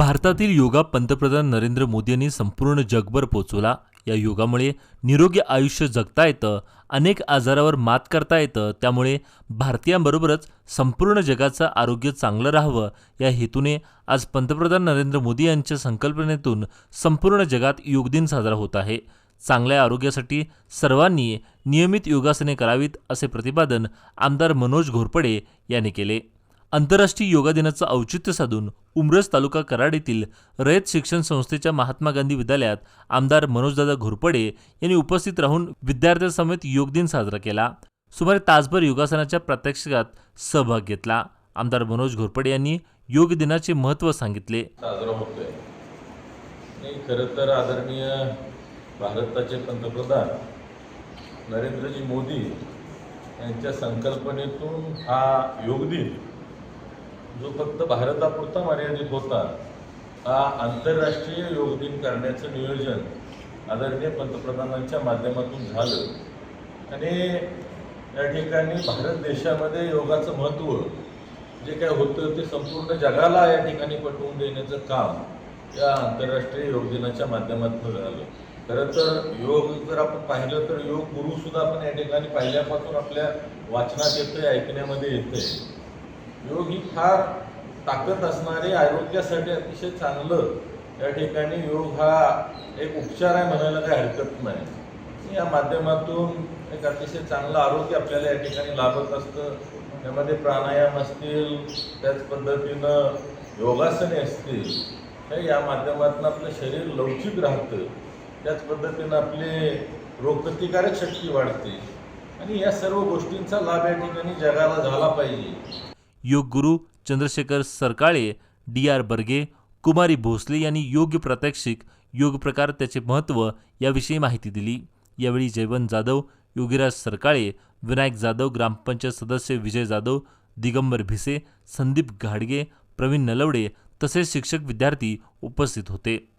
भारतातील योगा पंतप्रधान नरेंद्र मोदी यांनी संपूर्ण जगभर पोचवला या योगामुळे निरोगी आयुष्य जगता येतं अनेक आजारावर मात करता येतं त्यामुळे भारतीयांबरोबरच संपूर्ण जगाचं आरोग्य चांगलं राहावं या हेतूने आज पंतप्रधान नरेंद्र मोदी यांच्या संकल्पनेतून संपूर्ण जगात योग दिन साजरा होत आहे. चांगल्या आरोग्यासाठी सर्वांनी नियमित योगासने करावीत असे प्रतिपादन आमदार मनोज घोरपडे यांनी केले. आंतरराष्ट्रीय योगा दिनाचं औचित्य साधून उमरस तालुका कराड येथील रयत शिक्षण संस्थेच्या महात्मा गांधी विद्यालयात आमदार मनोजदादा घोरपडे यांनी उपस्थित राहून विद्यार्थ्यांसमेत योग दिन साजरा केला. सुमारे तासभर योगासनाच्या प्रात्यक्षिकात सहभाग घेतला. आमदार मनोज घोरपडे यांनी योग दिनाचे महत्त्व सांगितले. साजरा होतोय. खरं तर आदरणीय भारताचे पंतप्रधान नरेंद्रजी मोदी यांच्या संकल्पनेतून हा योग दिन जो फक्त भारतापुरता मर्यादित होता हा आंतरराष्ट्रीय योग दिन करण्याचं नियोजन आदरणीय पंतप्रधानांच्या माध्यमातून झालं. आणि या ठिकाणी भारत देशामध्ये योगाचं महत्त्व जे काय होतं ते संपूर्ण जगाला या ठिकाणी पटवून देण्याचं काम या आंतरराष्ट्रीय योग दिनाच्या माध्यमातून झालं. खरं तर योग जर आपण पाहिलं तर योग गुरुसुद्धा आपण या ठिकाणी पाहिल्यापासून आपल्या वाचनात येतं ऐकण्यामध्ये येतंय. योग ही फार ताकद असणारे आरोग्यासाठी अतिशय चांगलं या ठिकाणी योग हा एक उपचार आहे म्हणायला काही हरकत नाही. या माध्यमातून एक अतिशय चांगलं आरोग्य आपल्याला या ठिकाणी लाभत असतं. त्यामध्ये प्राणायाम असतील त्याच पद्धतीनं योगासने असतील तर या माध्यमातून आपलं शरीर लवचिक राहतं. त्याच पद्धतीनं आपली रोगप्रतिकारक शक्ती वाढते. आणि या सर्व गोष्टींचा लाभ या ठिकाणी जगाला झाला पाहिजे. योग गुरु चंद्रशेखर सरकाळे डी आर बर्गे कुमारी भोसले यांनी योग्य प्रात्यक्षिक योग प्रकार त्याचे महत्त्व याविषयी माहिती दिली. यावेळी जयवंत जाधव योगीराज सरकाळे विनायक जाधव ग्रामपंचायत सदस्य विजय जाधव दिगंबर भिसे संदीप घाडगे प्रवीण नलवडे तसेच शिक्षक विद्यार्थी उपस्थित होते.